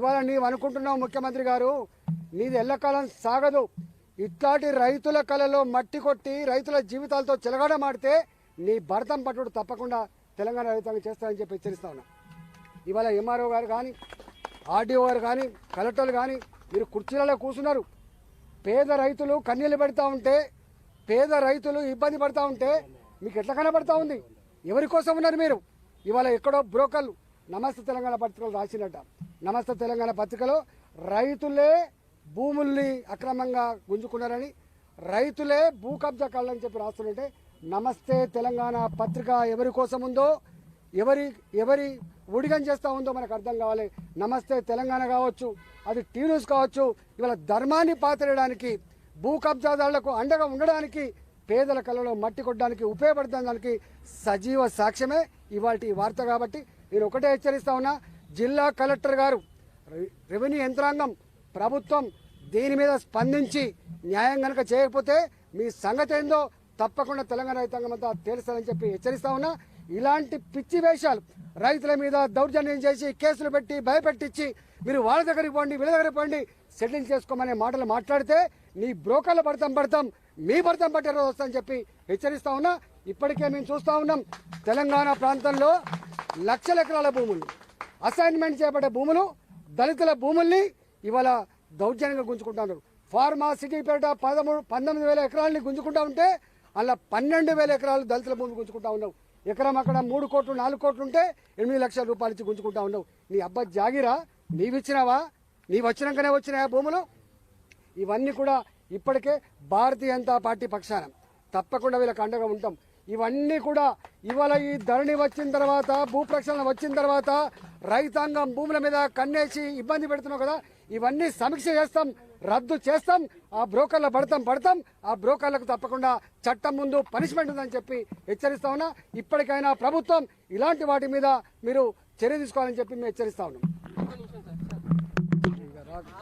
ఇవాళ నీవు అనుకుంటున్నావు ముఖ్యమంత్రి గారు నీది ఎల్లకాలం సాగదు. ఇట్లాంటి రైతుల కళలో మట్టి కొట్టి రైతుల జీవితాలతో చెలగాడమాడితే నీ భరతం పట్టుడు తప్పకుండా తెలంగాణ రైతాంగం చేస్తారని చెప్పి హెచ్చరిస్తా ఉన్నా. ఇవాళ ఎంఆర్ఓ గారు కానీ ఆర్డీఓ గారు కానీ కలెక్టర్లు కానీ మీరు కుర్చీలలో కూర్చున్నారు. పేద రైతులు కన్నీళ్ళు పెడతా ఉంటే పేద రైతులు ఇబ్బంది పడతా ఉంటే మీకు ఎట్లా కనబడతా ఉంది? ఎవరి కోసం ఉన్నారు మీరు? ఇవాళ ఎక్కడో బ్రోకర్లు నమస్తే తెలంగాణ పత్రికలు రాసినట్ట. నమస్తే తెలంగాణ పత్రికలో రైతులే భూముల్ని అక్రమంగా గుంజుకున్నారని రైతులే భూ కబ్జా కళ్ళని చెప్పి రాస్తుంటే నమస్తే తెలంగాణ పత్రిక ఎవరి కోసం ఉందో ఎవరి ఎవరి ఉడిగం చేస్తా ఉందో మనకు అర్థం కావాలి. నమస్తే తెలంగాణ కావచ్చు అది టీ న్యూస్ కావచ్చు ఇవాళ ధర్మాన్ని పాతరేయడానికి భూ కబ్జాదారులకు అండగా ఉండడానికి పేదల కళ్ళలో మట్టి కొట్టడానికి ఉపయోగపడడానికి సజీవ సాక్ష్యమే ఇవాటి వార్త కాబట్టి నేను ఒకటే హెచ్చరిస్తా ఉన్నా జిల్లా కలెక్టర్ గారు రెవెన్యూ యంత్రాంగం ప్రభుత్వం దీని మీద స్పందించి న్యాయం కనుక చేయకపోతే మీ సంగతి ఏందో తప్పకుండా తెలంగాణ రైతాంగం అంతా తెలుస్తారని చెప్పి హెచ్చరిస్తా ఉన్నా. ఇలాంటి పిచ్చి వేషాలు రైతుల మీద దౌర్జన్యం చేసి కేసులు పెట్టి భయపెట్టించి మీరు వాళ్ళ దగ్గరికి పోండి వీళ్ళ దగ్గరికి పోండి సెటిల్ చేసుకోమనే మాటలు మాట్లాడితే నీ బ్రోకర్ల పడతాం పడతాం మీ పడతాం పట్టే రోజు వస్తామని చెప్పి హెచ్చరిస్తా ఉన్నా. ఇప్పటికే మేము చూస్తా ఉన్నాం తెలంగాణ ప్రాంతంలో లక్షల ఎకరాల భూములు. అసైన్మెంట్ చేపట్టే భూములు దళితుల భూముల్ని ఇవాళ దౌర్జన్యంగా గుంజుకుంటున్నారు ఫార్మా సిటీ పేట పదమూడు పంతొమ్మిది వేల ఎకరాలని గుంజుకుంటా ఉంటే అలా పన్నెండు వేల ఎకరాలు దళితుల భూమి గుంజుకుంటా ఉన్నావు. ఎకరం అక్కడ మూడు కోట్లు నాలుగు కోట్లు ఉంటే ఎనిమిది లక్షల రూపాయలు ఇచ్చి గుంజుకుంటా ఉన్నావు. నీ అబ్బా జాగిరా నీవిచ్చినావా? నీవు వచ్చినాకనే వచ్చినాయా భూములు? ఇవన్నీ కూడా ఇప్పటికే భారతీయ జనతా పార్టీ పక్షాన తప్పకుండా వీళ్ళకి అండగా ఉంటాం. ఇవన్నీ కూడా ఇవాళ ఈ ధరణి వచ్చిన తర్వాత భూ ప్రక్షాళన వచ్చిన తర్వాత రైతాంగం భూముల మీద కన్నేసి ఇబ్బంది పెడుతున్నాం కదా. ఇవన్నీ సమీక్ష చేస్తాం రద్దు చేస్తాం ఆ బ్రోకర్ల పడతాం పడతాం. ఆ బ్రోకర్లకు తప్పకుండా చట్టం ముందు పనిష్మెంట్ ఉందని చెప్పి హెచ్చరిస్తా ఉన్నా. ఇప్పటికైనా ప్రభుత్వం ఇలాంటి వాటి మీద మీరు చర్య తీసుకోవాలని చెప్పి మేము హెచ్చరిస్తా ఉన్నాం.